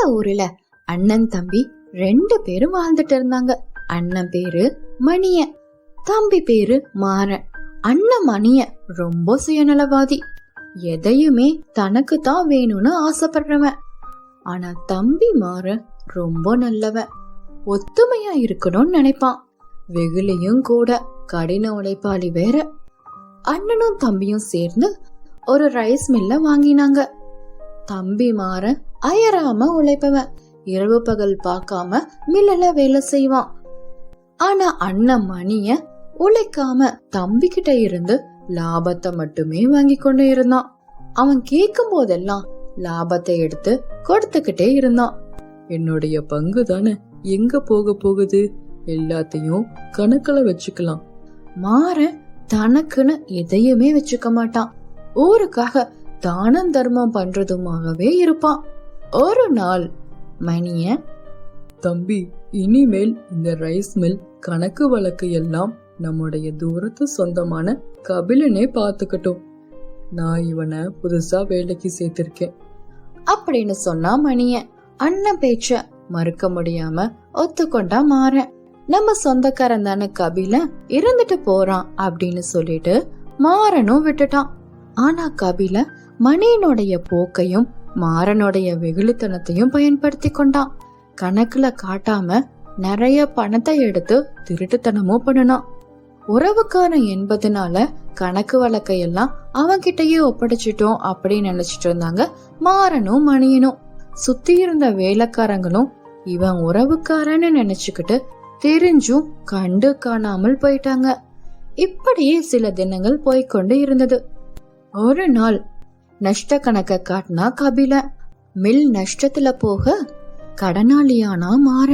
அந்த ஊர்ல அண்ணன் தம்பி ரெண்டு பேரும் வாழ்ந்துட்டு இருந்தாங்க. அண்ணன் பேரு மணிய தம்பி பேரு மாறன். அண்ணன் மணிய ரொம்ப சுயநலவாதி. எதையுமே தனக்கு தான் வேணும்னு ஆசைப்படுறவன். ஆனா தம்பி மாறன் ரொம்ப நல்லவன். ஒத்துமையா இருக்கணும்னு நினைப்பான். வெகுலையும் கூட கடின உழைப்பாளி வேற. அண்ணனும் தம்பியும் சேர்ந்து ஒரு ரைஸ் மில்ல வாங்கினாங்க. தம்பி மாற அயராம உழைப்பவன். இரவு பகல் பார்க்காம மில்லல வேலை செய்வான். ஆனா அண்ணன் மணிய உழைக்காம தம்பி கிட்ட இருந்து லாபத்தை மட்டுமே வாங்கி கொண்டு இருந்தான். அவன் கேட்கும் போதெல்லாம் லாபத்தை எடுத்து கொடுத்துக்கிட்டே இருந்தான். என்னுடைய பங்கு தானே? எங்க போக போகுது? எல்லாத்தையும் கணக்குல வச்சுக்கலாம். மாற தனக்குன்னு எதையுமே வச்சுக்க மாட்டான். ஊருக்காக தானம் தர்மம் பண்றதுமாகவே இருப்பான். ஒரு நாள் மணிய தம்பி இனிமேல் இந்த ரைஸ் மில் கணக்கு வழக்கு எல்லாம் நம்முடைய தூரத்து சொந்தமான கபிலனே பார்த்துக்கட்டும். நான் இவனை புதுசா வேலைக்கு சேர்த்திருக்கேன். அப்படின்னு சொன்னா மணிய அண்ணன் பேச்ச மறுக்க முடியாம ஒத்துக்கொண்டா மாறன். நம்ம சொந்தக்காரன் தானே கபில இருந்துட்டு போறான் அப்படின்னு சொல்லிட்டு மாறனும் விட்டுட்டான். ஆனா கபில மணியனுடைய போக்கையும் மாறனுடைய வெகுளித்தனத்தையும் பயன்படுத்தி கொண்டான். கணக்குல காட்டாம நிறைய பணத்தை எடுத்து திருட்டுத்தனமும் பண்ணினான். உறவுக்காரன் என்பதுனால கணக்கு வழக்கையெல்லாம் அவன்கிட்டயே ஒப்படைச்சிட்டோம் அப்படின்னு நினைச்சிட்டு இருந்தாங்க மாறனும் மணியனும். சுத்தி இருந்த வேலைக்காரங்களும் இவன் உறவுக்காரன்னு நினைச்சுக்கிட்டு தெரிஞ்சும் கண்டு காணாமல் போயிட்டாங்க. இப்படியே சில தினங்கள் போய்க்கொண்டு இருந்தது. ஒரு நாள் நஷ்ட கணக்க காட்டினா கபில. மில் நஷ்டத்துல போக கடனாளியானா மாற.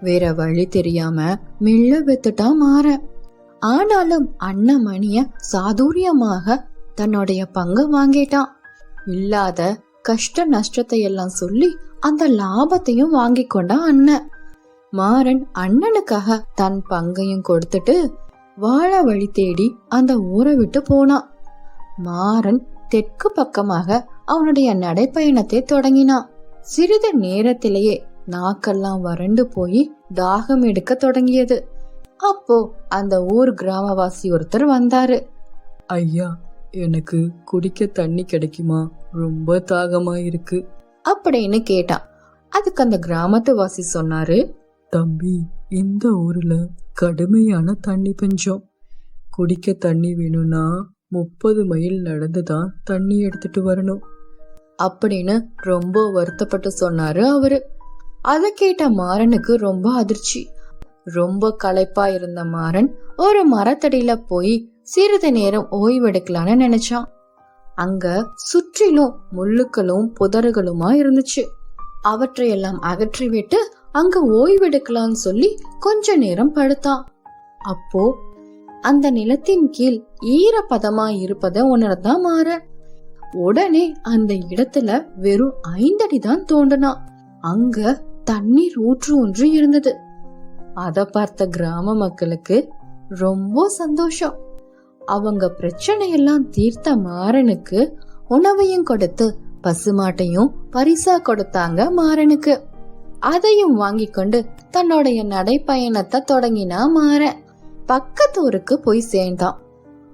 வேற வழி தெரியாம மில்ல வித்துட்டா மாற. ஆனாலும் அண்ணன் மணிய சாதுரியமாக தன்னுடைய பங்கு வாங்கிட்டான். இல்லாத கஷ்ட நஷ்டத்தை எல்லாம் சொல்லி அந்த லாபத்தையும் வாங்கி கொண்டான் அண்ணன் மாறன் அண்ணனுக்காக தன் பங்கையும் கொடுத்துட்டு வாழ வழி தேடி அந்த ஊரை விட்டு போனான். மாறன் தெற்கு பக்கமாக அவனுடைய நடைப்பயணத்தை தொடங்கினான். சிறிது நேரத்திலேயே நாக்கெல்லாம் வறண்டு போய் தாகம் எடுக்க தொடங்கியது. அப்போ அந்த ஊர் கிராமவாசி ஒருத்தர் வந்தாரு. ஐயா எனக்கு குடிக்க தண்ணி கிடைக்குமா? ரொம்ப தாகமா இருக்கு. அப்படின்னு கேட்டான். அதுக்கு அந்த கிராமத்து வாசி சொன்னாரு தம்பி இந்த ஊர்ல கடுமையான தண்ணி பஞ்சம். குடிக்க தண்ணி வேணும்னா முப்பது மைல் நடந்து தான் தண்ணி எடுத்துட்டு வரணும். அப்படின்னு ரொம்ப வருத்தப்பட்டு சொன்னாரு அவரு. அதை கேட்ட மாறனுக்கு ரொம்ப அதிர்ச்சி. ரொம்ப களைப்பா இருந்த மாறன் ஒரு மரத்தடியில போய் சிறிது நேரம் ஓய்வெடுக்கலான்னு நினைச்சான். அங்க சுற்றிலும் முள்ளுக்களும் புதர்களுமா இருந்துச்சு. அவற்றையெல்லாம் அகற்றி விட்டு அங்க ஓய்வெடுக்கலாம்னு சொல்லி கொஞ்ச நேரம் படுத்தான். அப்போ அந்த நிலத்தின் கீழ் ஈரப்பதமா இருப்பத உணர்ந்தான் மாற. உடனே அந்த இடத்துல வெறும் ஐந்தடி தான் தோண்டினான் அங்க தண்ணீர் ஊற்று ஒன்று இருந்தது. அத பார்த்த கிராம மக்களுக்கு ரொம்ப சந்தோஷம். அவங்க பிரச்சனையெல்லாம் தீர்த்த மாறனுக்கு உணவையும் கொடுத்து பசுமாட்டையும் பரிசா கொடுத்தாங்க மாறனுக்கு. அதையும் வாங்கி கொண்டு தன்னுடைய நடைப்பயணத்தை தொடங்கினா மாறன் பக்கத்து ஊருக்கு போய் சேர்ந்தான்.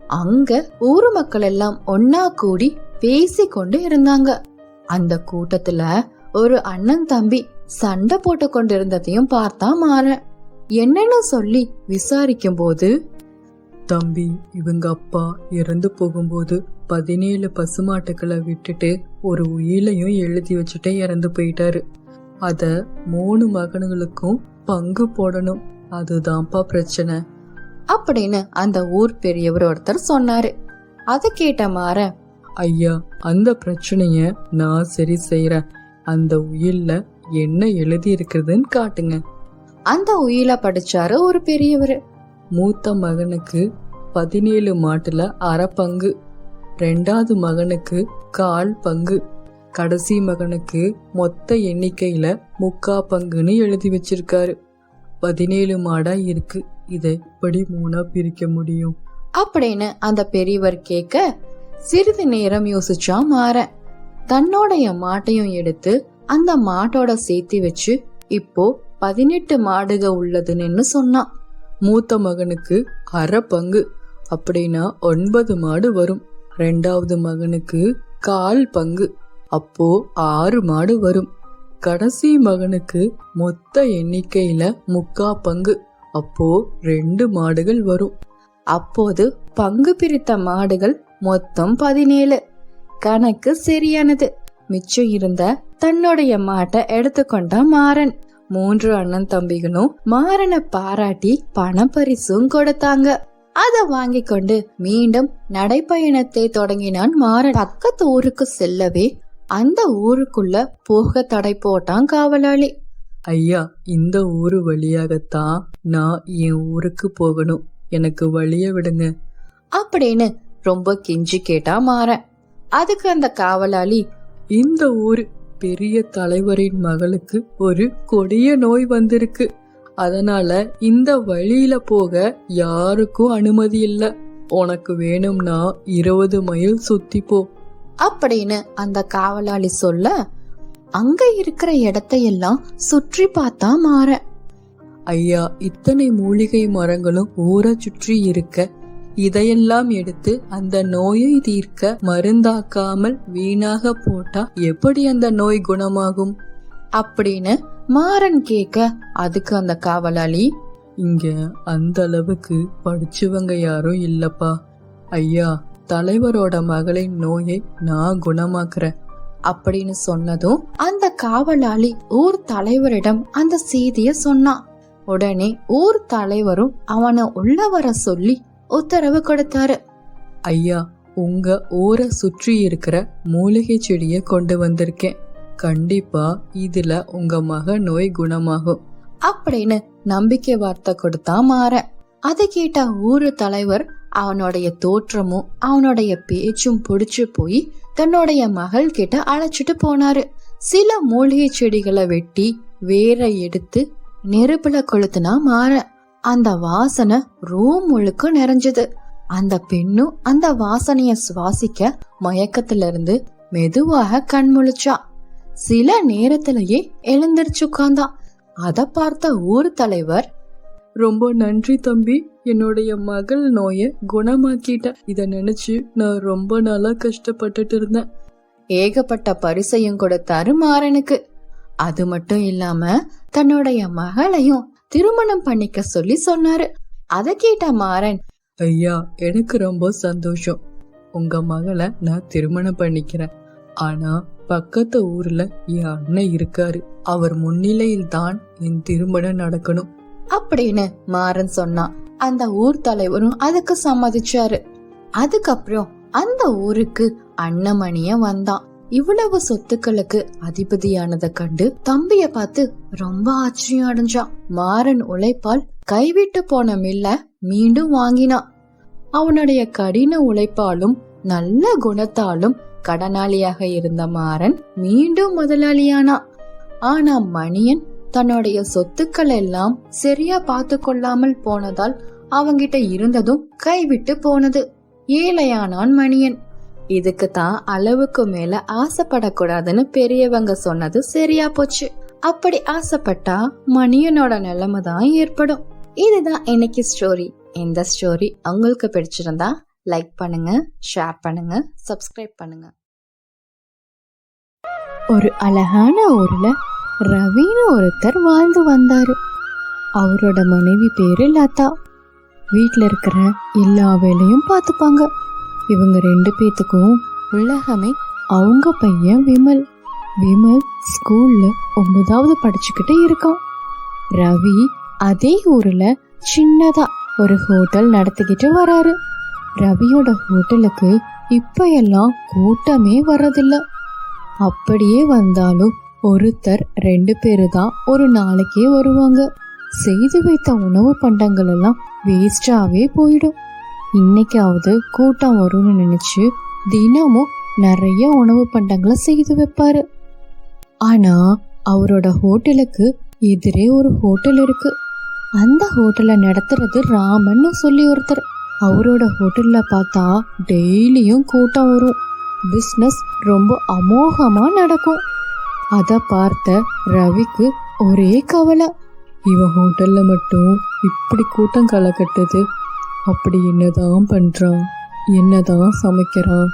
அங்க ஊர் மக்கள் எல்லாம் ஒன்னா கூடி பேசி கொண்டு இருந்தாங்க. அந்த கூட்டத்துல ஒரு அண்ணன் தம்பி சண்டை போட்டு கொண்டிருந்ததையும் பார்த்தா மாறன். என்னன்னு சொல்லி விசாரிக்கும் போது தம்பி இவங்க அப்பா இறந்து போகும்போது பதினேழு பசுமாட்டுக்களை விட்டுட்டு ஒரு உயிலையும் எழுதி வச்சுட்டு இறந்து போயிட்டாரு. அத மூணு மகன்களுக்கும் பங்கு போடணும். அதுதான்ப்பா பிரச்சனை. அப்படின்னு அந்த ஊர் பெரியவர் ஒருத்தர் சொன்னாரு. அதை கேட்ட மாற ஐயா அந்த பிரச்சனைய நான் சரி செய்யறேன் அந்த உயில்ல என்ன எழுதி இருக்குதுன்னு காட்டுங்க. அந்த உயில படிச்சாரு ஒரு பெரியவர். மூத்த மகனுக்கு பதினேழு மாட்டுல அரை பங்கு. ரெண்டாவது மகனுக்கு கால் பங்கு. கடைசி மகனுக்கு மொத்த எண்ணிக்கையில முக்கா பங்குன்னு எழுதி வச்சிருக்காரு. பதினேழு மாடா இருக்கு. இதை எப்படி மூணா பிரிக்க முடியும்? அப்படின்னு அந்த பெரியவர் கேட்க சிறிது நேரம் யோசிச்சா மாற. தன்னோடைய மாட்டையும் எடுத்து அந்த மாட்டோட சேர்த்து வச்சு இப்போ பதினெட்டு மாடுக உள்ளதுன்னு சொன்னான் மூத்த மகனுக்கு அரை பங்கு அப்படின்னா ஒன்பது மாடு வரும். ரெண்டாவது மகனுக்கு கால் பங்கு அப்போ ஆறு மாடு வரும். கடைசி மகனுக்கு மொத்த எண்ணிக்கையில முக்கா பங்கு. அப்போ ரெண்டு மாடுகள் வரும். அப்போது பங்கு பிரித்த மாடுகள் மொத்தம் பதினேழு. கணக்கு சரியானது. மிச்சம் இருந்த தன்னுடைய மாட்டை எடுத்துக்கொண்டான் மாறன். மூன்று அண்ணன் தம்பிகளும் மாறனை பாராட்டி பணப்பரிசும் கொடுத்தாங்க. அதை வாங்கி கொண்டு மீண்டும் நடைப்பயணத்தை தொடங்கினான் மாறன். பக்கத்து ஊருக்கு செல்லவே அந்த ஊருக்குள்ள போக தடை போட்டான் காவலாளி. ஐயா இந்த ஊரு வழியாகத்தான் நான் என் ஊருக்கு போகணும். எனக்கு வழிய விடுங்க. அப்படின்னு ரொம்ப கெஞ்சி கேட்டா மாறன். அதுக்கு அந்த காவலாளி இந்த ஊர் பெரிய தலைவரின் மகளுக்கு ஒரு கொடிய நோய் வந்திருக்கு. அதனால இந்த வழியில போக யாருக்கும் அனுமதி இல்ல. உனக்கு வேணும்னா இருபது மைல் சுத்தி போ. அப்படின்னு அந்த காவலாளி சொல்ல அங்க இருக்கிற இடத்தையெல்லாம் சுற்றி பார்த்தா மாற. ஐயா இத்தனை மூலிகை மரங்களும் ஊரை சுற்றி இருக்க இதையெல்லாம் எடுத்து அந்த நோயை தீர்க்க மருந்தாக்காமல் வீணாக போட்டா எப்படி அந்த நோய் குணமாகும்? அப்படின்னு மாறன் கேட்க அதுக்கு அந்த காவலாளி? இங்க அந்த அளவுக்கு படிச்சவங்க யாரும் இல்லப்பா. ஐயா தலைவரோட மகளின் நோயை நான் குணமாக்குறேன். அப்படின்னு சொன்னதும் அந்த காவலாளி ஊர் தலைவரிடம் அந்த செய்திய சொன்னான். உடனே ஊர் தலைவரும் அவனை உள்ள வர சொல்லி உத்தரவு கொடுத்தாரு. ஐயா உங்க ஊரை சுற்றி இருக்கிற மூலிகை செடியை கொண்டு வந்திருக்கேன். கண்டிப்பா இதுல உங்க மக நோய் குணமாகும். அப்படின்னு நம்பிக்கை வார்த்தை கொடுத்தா மாற. அதை கேட்ட ஊரு தலைவர் அவனுடைய தோற்றமும் அவனுடைய பேச்சும் பிடிச்சு போய் தன்னுடைய மகள் கிட்ட அழைச்சிட்டு போனாரு. சில மூலிகை செடிகளை வெட்டி வேரை எடுத்து நெருப்புல கொளுத்துனா மாற. அந்த வாசனை ரூம் முழுக்க நிறைஞ்சது. அந்த பெண்ணும் அந்த வாசனைய சுவாசிக்க மயக்கத்துல இருந்து மெதுவாக கண் முழிச்சா. சில நேரத்திலேயே எழுந்திருச்சு உட்கார்ந்தா. அத பார்த்த ஊர் தலைவர் ரொம்ப நன்றி தம்பி. என்னுடைய மகள் நோயை குணமாக்கிட்ட. இத நினைச்சு நான் ரொம்ப நாளா கஷ்டப்பட்டுட்டு இருந்தேன். ஏகப்பட்ட பரிசையும் கொடுத்தாரு மாறனுக்கு. அது மட்டும் இல்லாம தன்னுடைய மகளையும் திருமணம் பண்ணிக்க சொல்லி சொன்னாரு. அத கேட்ட மாறன் ஐயா எனக்கு ரொம்ப சந்தோஷம். உங்க மகளை நான் திருமணம் பண்ணிக்கிறேன். ஆனா பக்கத்து ஊர்ல என் அண்ணன் இருக்காரு. அவர் முன்னிலையில் தான் என் திருமணம் நடக்கணும். அப்படின்னு மாறன் சொன்னான். அந்த ஊர் தலைவரும் அதுக்கு சம்மதிச்சாரு. அதுக்கப்புறம் அந்த ஊருக்கு அன்னமணிய வந்தான். இவ்வளவு சொத்துக்களுக்கு அதிபதியானதை கண்டு தம்பிய பார்த்து ரொம்ப ஆச்சரியம் அடைஞ்சான். மாறன் உழைப்பால் கைவிட்டு போன மில்ல மீண்டும் வாங்கினான். அவனுடைய கடின உழைப்பாலும் நல்ல குணத்தாலும் கடனாளியாக இருந்த மாறன் மீண்டும் முதலாளியானான். ஆனா மணியன் தன்னுடைய சொத்துக்கள் எல்லாம் சரியா பார்த்து கொள்ளாமல் போனதால் அவங்கிட்ட இருந்ததும் கைவிட்டு போனது. ஏழையானான் மணியன். இதுக்கு தான் அளவுக்கு மேல ஆசைப்படக்கூடாதுன்னு பெரியவங்க சொன்னது சரியா போச்சு. அப்படி ஆசைப்பட்டா மணியனோட நிலைமை தான் ஏற்படும். இதுதான் இன்னைக்கு ஸ்டோரி இந்த ஸ்டோரி உங்களுக்கு பிடிச்சிருந்தா லைக் பண்ணுங்க ஷேர் பண்ணுங்க சப்ஸ்கிரைப் பண்ணுங்க. ஒரு அழகான ஊர்ல ரவின்னு ஒருத்தர் வாழ்ந்து வந்தாரு. அவரோட மனைவி பேரு லதா. வீட்டில் இருக்கிற எல்லா வேலையும் பார்த்துப்பாங்க இவங்க ரெண்டு பேத்துக்கும் உலகமே அவங்க பையன் விமல். விமல் ஸ்கூல்ல ஒன்பதாவது படிச்சுக்கிட்டு இருக்கான். ரவி அதே ஊர்ல சின்னதா ஒரு ஹோட்டல் நடத்திக்கிட்டு வராரு. ரவியோட ஹோட்டலுக்கு இப்ப எல்லாம் கூட்டமே வர்றதில்ல. அப்படியே வந்தாலும் ஒருத்தர் ரெண்டு பேரு தான் ஒரு நாளைக்கே வருவாங்க. செய்து வைத்த உணவு பண்டங்கள் எல்லாம் வேஸ்டாவே போயிடும். இன்னைக்காவது கூட்டம் வரும்னு நினைச்சு தினமும் நிறைய உணவு பண்டங்களை செய்து வைப்பாரு. ஆனா அவரோட ஹோட்டலுக்கு எதிரே ஒரு ஹோட்டல் இருக்கு. அந்த ஹோட்டலை நடத்துறது ராமன்னு சொல்லி ஒருத்தர். அவரோட ஹோட்டல்ல பார்த்தா டெய்லியும் கூட்டம் வரும். பிஸ்னஸ் ரொம்ப அமோகமா நடக்கும். அத பார்த்த ரவிக்கு ஒரே கவலை. இவன் ஹோட்டல்ல மட்டும் இப்படி கூட்டம் களை கட்டுது அப்படி என்னதான் பண்றான் என்னதான் சமைக்கிறான்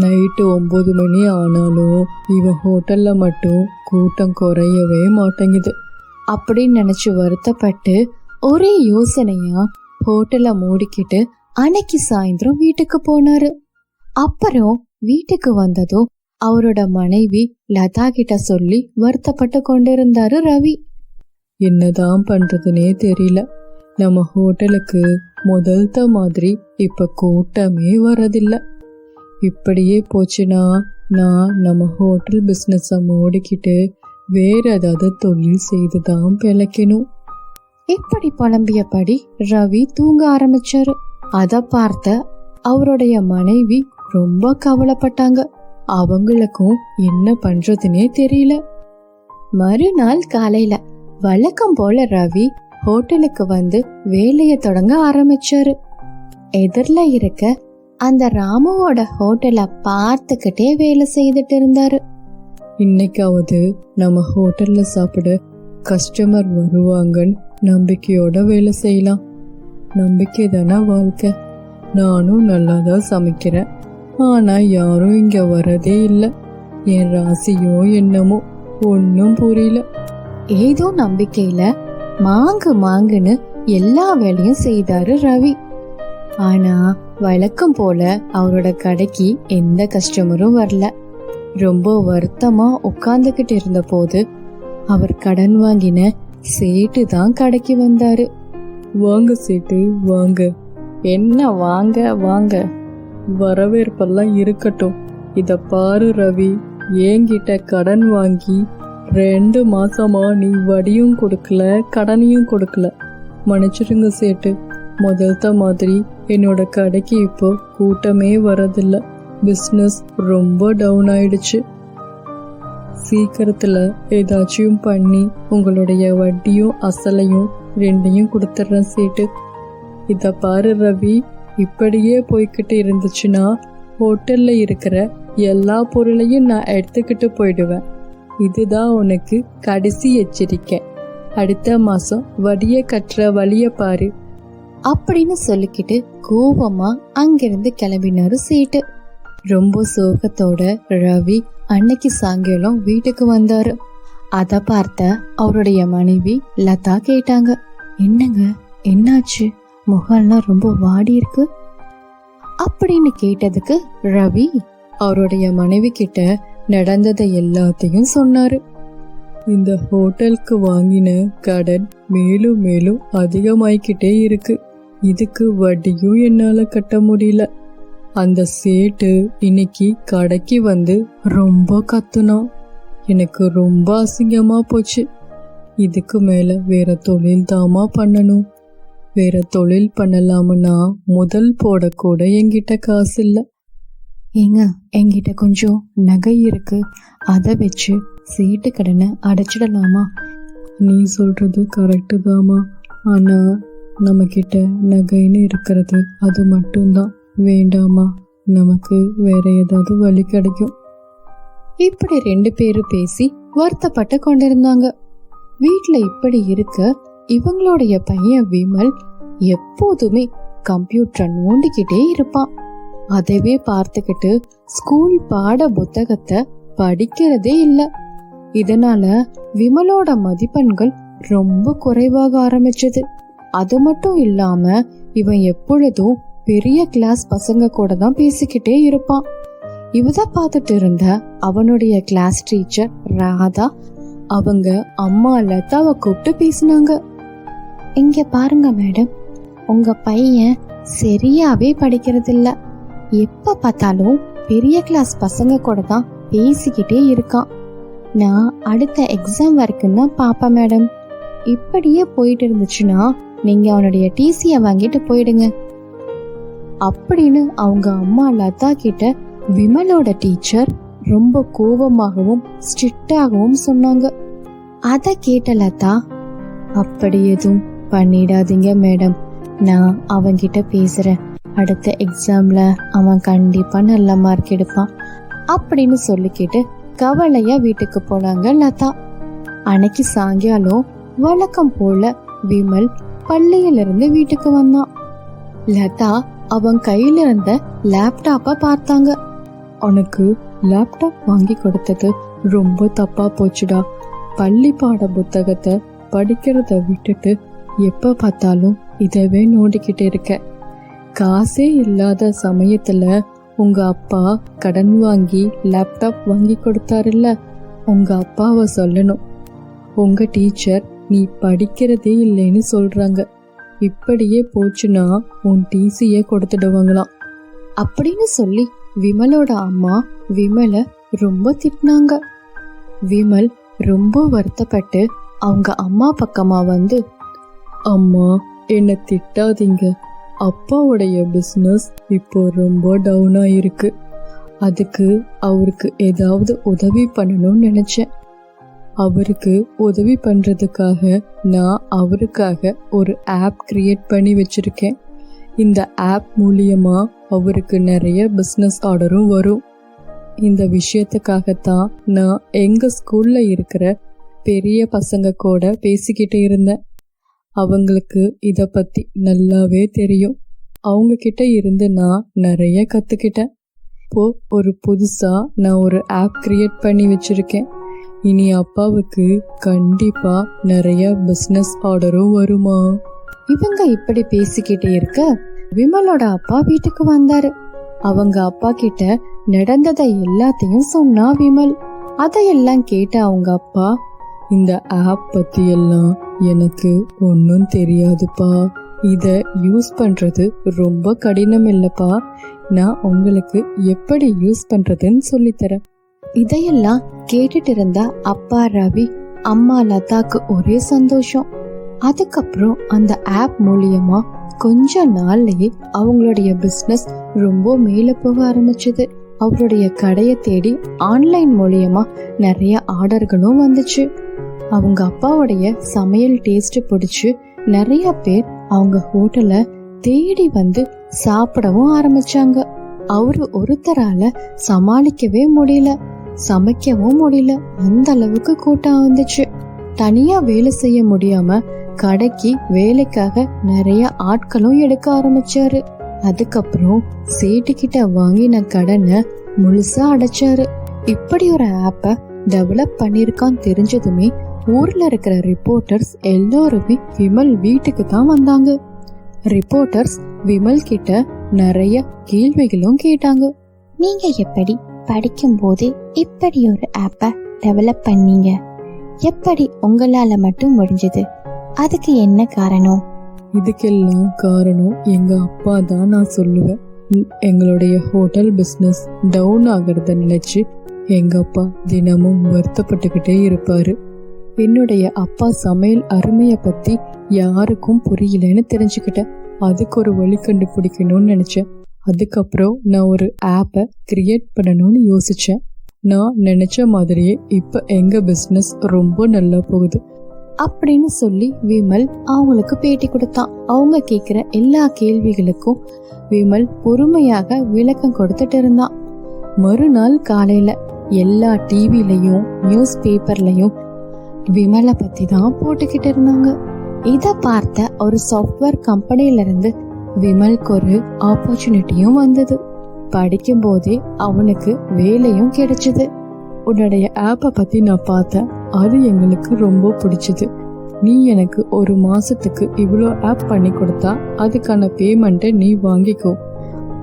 நைட்டு ஒம்பது மணி ஆனாலும் இவன் ஹோட்டல்ல மட்டும் கூட்டம் குறையவே மாட்டேங்குது. அப்படின்னு நினைச்சு வருத்தப்பட்டு ஒரே யோசனையா ஹோட்டலை மூடிக்கிட்டு அன்னைக்கு சாயந்தரம் வீட்டுக்கு போனாரு. அப்புறம் வீட்டுக்கு வந்ததும் அவரோட மனைவி லதா கிட்ட சொல்லி வருத்தப்பட்டு கொண்டிருந்தாரு ரவி. என்னதான் பண்றதுனே தெரியல. நம்ம ஹோட்டலுக்கு முதல்த மாதிரி இப்ப கூட்டமே வரதில்ல. இப்படியே போச்சுன்னா நான் நம்ம ஹோட்டல் பிஸ்னஸை மூடிக்கிட்டு வேற ஏதாவது தொழில் செய்து தான் பிழைக்கணும். இப்படி புலம்பியபடி ரவி தூங்க ஆரம்பிச்சாரு. அத பார்த்த அவருடைய மனைவி ரொம்ப கவலைப்பட்டாங்க. அவங்களுக்கும் என்ன பண்றதுன்னே தெரியல. மறுநாள் காலையில வழக்கம் போல ரவி ஹோட்டலுக்கு வந்து வேலைய தொடங்க ஆரம்பிச்சாரு. எதிரில் இருக்க அந்த ராமுவோட ஹோட்டலை பார்த்துக்கிட்டே வேலை செய்துட்டு இருந்தாரு. இன்னைக்காவது நம்ம ஹோட்டல்ல சாப்பிட கஸ்டமர் வருவாங்கன்னு நம்பிக்கையோட வேலை செய்யலாம். நம்பிக்கை தானே வாழ்க்கை. நானும் நல்லா தான் சமைக்கிறேன். ஆனா யாரும் இங்க வரதே இல்லை. என் ராசியோ என்னமோ ஒன்றும் புரியல. ஏதோ நம்பிக்கையில மாங்கு மாங்குன்னு எல்லா வேலையும் செய்தாரு ரவி. ஆனா வழக்கம் போல அவரோட கடைக்கு எந்த கஸ்டமரும் வரல. ரொம்ப வருத்தமா உட்கார்ந்துகிட்டு இருந்த போது அவர் கடன் வாங்கின சேட்டு தான் கடைக்கு வந்தாரு. வாங்க சேட்டு வாங்க. என்ன வாங்க வாங்க? வரவேற்பெல்லாம் இருக்கட்டும். இத பாரு ரவி. என்கிட்ட கடன் வாங்கி ரெண்டு மாசமா நீ வடியும் கொடுக்கல கடனையும் கொடுக்கல. மன்னிச்சிடுங்க சேட்டு. முதல்த்த மாதிரி என்னோட கடைக்கு இப்போ கூட்டமே வரதில்ல. பிஸ்னஸ் ரொம்ப டவுன் ஆயிடுச்சு. சீக்கிரத்துல ஏதாச்சும் பண்ணி உங்களுடைய வட்டியும் அசலையும் ரெண்டையும் கொடுத்துட்றேன் சேட்டு. இத பாரு ரவி. இப்படியே போய்கிட்டு இருந்துச்சுன்னா ஹோட்டல்ல இருக்கிற எல்லா பொருளையும் நான் எடுத்துக்கிட்டு போயிடுவேன். இதுதான் உனக்கு கடைசி எச்சரிக்கை. அடுத்த மாசம் வடிய கட்டுற வழிய பாரு. அப்படின்னு சொல்லிக்கிட்டு கோபமா அங்கிருந்து கிளம்பினாரு சீட்டு. ரொம்ப சோகத்தோட ரவி அன்னைக்கு சாயங்காலம் வீட்டுக்கு வந்தாரு. அதை பார்த்த அவருடைய மனைவி லதா கேட்டாங்க என்னங்க என்னாச்சு? முகம்லாம் ரொம்ப வாடி இருக்கு அப்படின்னு கேட்டதுக்கு ரவி அவருடைய மனைவி கிட்ட நடந்ததை எல்லாத்தையும் சொன்னாரு. இந்த ஹோட்டலுக்கு வாங்கின கடன் மேலும் மேலும் அதிகமாயிக்கிட்டே இருக்கு. இதுக்கு வட்டியும் என்னால கட்ட முடியல. அந்த சேட்டு இன்னைக்கு கடைக்கு வந்து ரொம்ப கத்துனான். எனக்கு ரொம்ப அசிங்கமா போச்சு. இதுக்கு மேல வேற தொழில் தாமா பண்ணணும். வேற தொழில் பண்ணலாம்னா முதல் போடக்கூட என்கிட்ட காசு இல்ல ஏங்க என்கிட்ட கொஞ்சம் நகை இருக்கு. அதை வச்சு சீட்டு கடனை அடைச்சிடலாமா? நீ சொல்றது கரெக்டு தாமா ஆனா நம்ம கிட்ட நகைன்னு இருக்கிறது அது மட்டும்தான். வேண்டாமா நமக்கு வேற ஏதாவது வழி கிடைக்கும். இப்படி ரெண்டு பேரும் பேசி வருத்தப்பட்டு கொண்டிருந்தாங்க. வீட்ல இப்படி இருக்க இவங்களுடைய பையன் விமல் எப்போதுமே கம்ப்யூட்டர் நோண்டிக்கிட்டே இருப்பான். அதவே பார்த்துக்கிட்டு ஸ்கூல் பாட புத்தகத்தை படிக்கிறதே இல்லை. இதனால விமலோட மதிப்பெண்கள் ரொம்ப குறைவாக ஆரம்பிச்சது. அது மட்டும் இல்லாம இவன் எப்பொழுதும் பெரிய கிளாஸ் பசங்க கூட தான் பேசிக்கிட்டே இருப்பான். இவத பார்த்துட்டு இருந்த அவனுடைய கிளாஸ் டீச்சர் ராதா அவங்க அம்மா லதாவை கூப்பிட்டு பேசினாங்க. இங்க பாருங்க மேடம். உங்க பையன் சரியாவே படிக்கிறது இல்ல எப்ப பார்த்தாலும் பெரிய கிளாஸ் பசங்க கூட தான் பேசிக்கிட்டே இருக்கான். நான் அடுத்த எக்ஸாம் வரைக்கும் தான் பாப்பேன் மேடம். இப்படியே போயிட்டு இருந்துச்சுன்னா நீங்க அவனுடைய டிசிய வாங்கிட்டு போயிடுங்க. அப்படின்னு அவங்க அம்மா லதா கிட்ட விமலோட டீச்சர் ரொம்ப கோபமாகவும் ஸ்ட்ரிக்டாகவும் சொன்னாங்க. அதை கேட்ட லதா அப்படி எதுவும் பண்ணிடாதீங்க மேடம். நான் அவன்கிட்ட பேசுறேன். அடுத்த எக்ஸாம்ல அவன் கண்டிப்பா நல்ல மார்க் எடுப்பான். அப்படின்னு சொல்லிக்கிட்டு கவலையா வீட்டுக்கு போனாங்க லதா. அன்னைக்கு சாயங்காலம் வழக்கம் போல விமல் பள்ளியிலிருந்து வீட்டுக்கு வந்தான். லதா அவன் கையில இருந்த லேப்டாப்ப பார்த்தாங்க. உனக்கு லேப்டாப் வாங்கி கொடுத்தது ரொம்ப தப்பா போச்சுடா. பள்ளி பாட புத்தகத்தை படிக்கிறத விட்டுட்டு எப்போ பார்த்தாலும் இதவே நோண்டிக்கிட்டு இருக்க. காசே இல்லாத சமயத்தில் உங்கள் அப்பா கடன் வாங்கி லேப்டாப் வாங்கி கொடுத்தாருல்ல? உங்கள் அப்பாவை சொல்லணும். உங்கள் டீச்சர் நீ படிக்கிறதே இல்லைன்னு சொல்கிறாங்க இப்படியே போச்சுன்னா உன் டிசியை கொடுத்துடுவாங்களாம். அப்படின்னு சொல்லி விமலோட அம்மா விமலை ரொம்ப திட்டினாங்க. விமல் ரொம்ப வருத்தப்பட்டு அவங்க அம்மா பக்கமாக வந்து அம்மா என்னை திட்டாதீங்க. அப்பாவுடைய பிஸ்னஸ் இப்போ ரொம்ப டவுனாக இருக்கு அதுக்கு அவருக்கு ஏதாவது உதவி பண்ணணும்னு நினச்சேன். அவருக்கு உதவி பண்ணுறதுக்காக நான் அவருக்காக ஒரு ஆப் கிரியேட் பண்ணி வச்சுருக்கேன். இந்த ஆப் மூலியமாக அவருக்கு நிறைய பிஸ்னஸ் ஆர்டரும் வரும். இந்த விஷயத்துக்காகத்தான் நான் எங்கள் ஸ்கூலில் இருக்கிற பெரிய பசங்க கூட பேசிக்கிட்டு இருந்தேன். அவங்களுக்கு இதை பற்றி நல்லாவே தெரியும். அவங்க கிட்ட இருந்து நான் நிறைய கற்றுக்கிட்டேன் இப்போ ஒரு புதுசாக நான் ஒரு ஆப் கிரியேட் பண்ணி வச்சுருக்கேன். இனி அப்பாவுக்கு கண்டிப்பாக நிறைய பிஸ்னஸ் ஆர்டரும் வருமா? இவங்க இப்படி பேசிக்கிட்டே இருக்க விமலோட அப்பா வீட்டுக்கு வந்தாரு. அவங்க அப்பா கிட்ட நடந்ததை எல்லாத்தையும் சொன்னா விமல். அதையெல்லாம் கேட்ட அவங்க அப்பா இந்த ஆப் பத்தி எல்லாம் எனக்கு ஒன்றும் தெரியாதுப்பா. இதை யூஸ் பண்ணுறது ரொம்ப கடினம் இல்லைப்பா. நான் உங்களுக்கு எப்படி யூஸ் பண்ணுறதுன்னு சொல்லித்தரேன். இதையெல்லாம் கேட்டுட்டு இருந்த அப்பா ரவி அம்மா லதாக்கு ஒரே சந்தோஷம். அதுக்கப்புறம் அந்த ஆப் மூலியமா கொஞ்ச நாள்லயே அவங்களுடைய பிசினஸ் ரொம்ப மேல போக ஆரம்பிச்சது. அவருடைய கடையை தேடி ஆன்லைன் மூலியமா நிறைய ஆர்டர்களும் வந்துச்சு. அவங்க அப்பாவுடைய சமையல் டேஸ்ட் பிடிச்சு நிறைய பேர் அவங்க ஹோட்டலை தேடி வந்து சாப்பிடவும் ஆரம்பிச்சாங்க. அவரு ஒருத்தரால சமாளிக்கவே முடியல சமைக்கவும் முடியல. அந்த அளவுக்கு கூட்டம் வந்துச்சு. தனியா வேலை செய்ய முடியாம கடைக்கு வேலைக்காக நிறைய ஆட்களும் எடுக்க ஆரம்பிச்சாரு. அதுக்கப்புறம் சேட்டுக்கிட்ட வாங்கின கடனை முழுசா அடைச்சாரு. இப்படி ஒரு ஆப்பை டெவலப் பண்ணிருக்கான்னு தெரிஞ்சதுமே ஊர்ல இருக்கிற ரிப்போர்ட்டர்ஸ் எல்லாருமே விமல் வீட்டுக்கு தான் வந்தாங்க. ரிப்போர்ட்டர்ஸ் விமல் கிட்ட நிறைய கேள்விகளும் கேட்டாங்க. நீங்க எப்படி படிக்கும்போது இப்படி ஒரு ஆப்பை டெவலப் பண்ணீங்க? எப்படி உங்களால மட்டும் முடிஞ்சது? அதுக்கு என்ன காரணம்? இதுக்கெல்லாம் காரணம் எங்க அப்பா தான் நான் சொல்லுவேன். எங்களுடைய ஹோட்டல் பிசினஸ் டவுன் ஆகிறத நினைச்சு எங்க அப்பா தினமும் வருத்தப்பட்டுக்கிட்டே இருப்பாரு. என்னுடைய அப்பா சமையல் அருமைய பத்தி யாருக்கும் புரியலன்னு தெரிஞ்சுக்கிட்டேன். அதுக்கு ஒரு வழி கண்டுபிடிக்கணும்னு நினைச்சேன். அதுக்கப்புறம் நான் ஒரு ஆப்பை கிரியேட் பண்ணணும்னு யோசிச்சேன். நான் நினைச்ச மாதிரியே இப்ப எங்க பிசினஸ் ரொம்ப நல்லா போகுது. அப்படின்னு சொல்லி விமல் அவங்களுக்கு பேட்டி கொடுத்தான். அவங்க கேக்குற எல்லா கேள்விகளுக்கும் விமல் பொறுமையாக விளக்கம் கொடுத்துட்டு இருந்தான். மறுநாள் காலையில எல்லா டிவிலையும் நியூஸ் பேப்பர்லயும் விமலை பத்தி தான் போட்டுக்கிட்டு இருந்தாங்க. இத பார்த்த ஒரு சாஃப்ட்வேர் கம்பெனில இருந்து விமலுக்கு ஒரு ஆப்பர்ச்சுனிட்டியும் வந்தது. படிக்கும் போதே அவனுக்கு வேலையும் கிடைச்சது. உன்னுடைய ஆப்பை பத்தி நான் பார்த்தேன். அது எங்களுக்கு ரொம்ப பிடிச்சது. நீ எனக்கு ஒரு மாசத்துக்கு இவ்வளோ ஆப் பண்ணி கொடுத்தா அதுக்கான பேமெண்ட்டை நீ வாங்கிக்கோ.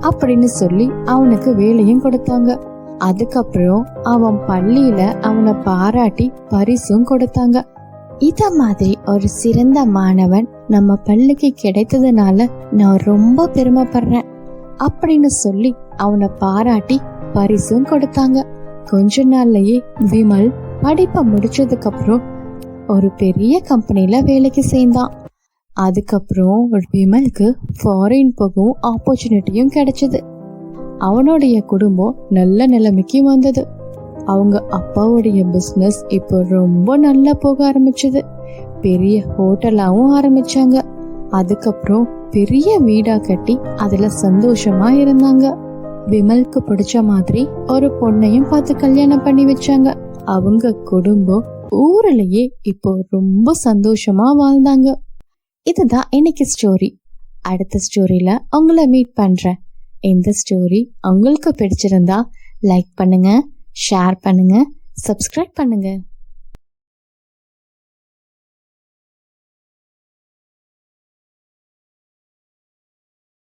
அப்படின்னு சொல்லி அவனுக்கு வேலையும் கொடுத்தாங்க. அதுக்கப்புறம் அவன் பள்ளியில அவனை பாராட்டி பரிசும் கொடுத்தாங்க. இத மாதிரி ஒரு சிறந்த மாணவன் நம்ம பள்ளிக்கு கிடைத்ததுனால நான் ரொம்ப பெருமைப்படுறேன். அப்படின்னு சொல்லி அவனை பாராட்டி பரிசும் கொடுத்தாங்க. கொஞ்ச நாள்லயே விமல் படிப்பை முடிச்சதுக்கு அப்புறம் ஒரு பெரிய கம்பெனில வேலைக்கு சேர்ந்தான். அதுக்கப்புறம் விமலுக்கு ஃபாரின் போகவும் ஆப்பர்ச்சுனிட்டியும் கிடைச்சது. அவனுடைய குடும்பம் நல்ல நிலைமைக்கு வந்தது. அவங்க அப்பாவுடைய பிஸ்னஸ் இப்போ ரொம்ப நல்லா போக ஆரம்பிச்சது. பெரிய ஹோட்டலாகவும் ஆரம்பிச்சாங்க. அதுக்கப்புறம் பெரிய வீடா கட்டி அதுல சந்தோஷமா இருந்தாங்க. விமலுக்கு பிடிச்ச மாதிரி ஒரு பொண்ணையும் பார்த்து கல்யாணம் பண்ணி வச்சாங்க. அவங்க குடும்பம் ஊர்லயே இப்போ ரொம்ப சந்தோஷமா வாழ்ந்தாங்க. இதுதான் இன்னைக்கு ஸ்டோரி அடுத்த ஸ்டோரியில உங்களை மீட் பண்றேன். இந்த ஸ்டோரி உங்களுக்கு பிடிச்சிருந்தா லைக் பண்ணுங்க ஷேர் பண்ணுங்க சப்ஸ்கிரைப் பண்ணுங்க.